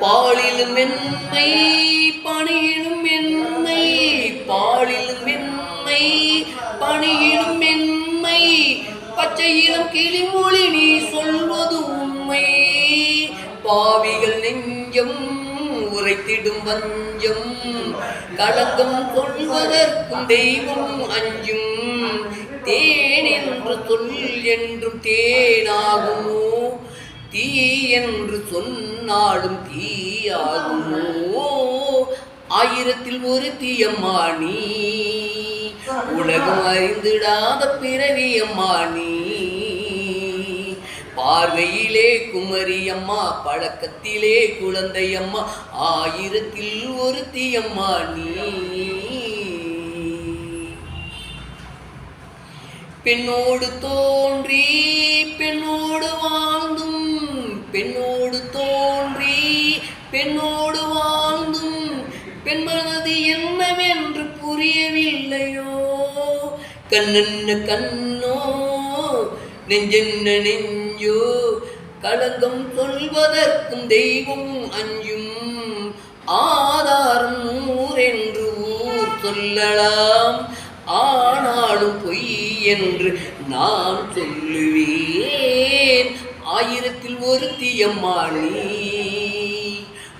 பாலிலும் மென்மை பணியிலும் மென்மை பாலிலும் மென்மை பணியிலும் மென்மை பச்சையிலும் கிளிமொழி நீ சொல்வது உண்மை. பாவிகள் நெஞ்சம் உரைத்திடும் வஞ்சம் கலக்கம் கொள்வதற்கும் தெய்வம் அஞ்சும். தேன் என்று சொல் என்றும் தேனாகுமோ? தீ என்று சொன்னாலும் தீயாகுமோ? ஆயிரத்தில் ஒரு தீயம்மா நீ உலகம் அறிந்திடாத பிறவியம்மா நீ பார்வையிலே குமரியம்மா பழக்கத்திலே குழந்தையம்மா ஆயிரத்தில் ஒரு தீயம்மா நீ பெண்ணோடு தோன்றி பெண்ணோடு வாழ்ந்தும் பெண்மனது என்னவென்று புரியவில்லையோ? கண்ணென்ன கண்ணோ நெஞ்சென்ன நெஞ்சோ களங்கம் சொல்வதற்கும் தெய்வம் அஞ்சும் ஆதாரம் ஊரென்று ஊர் சொல்லலாம். ஆனாலும் பொய் என்று நான் சொல்லுவேன். ஆயிரத்தில் ஒரு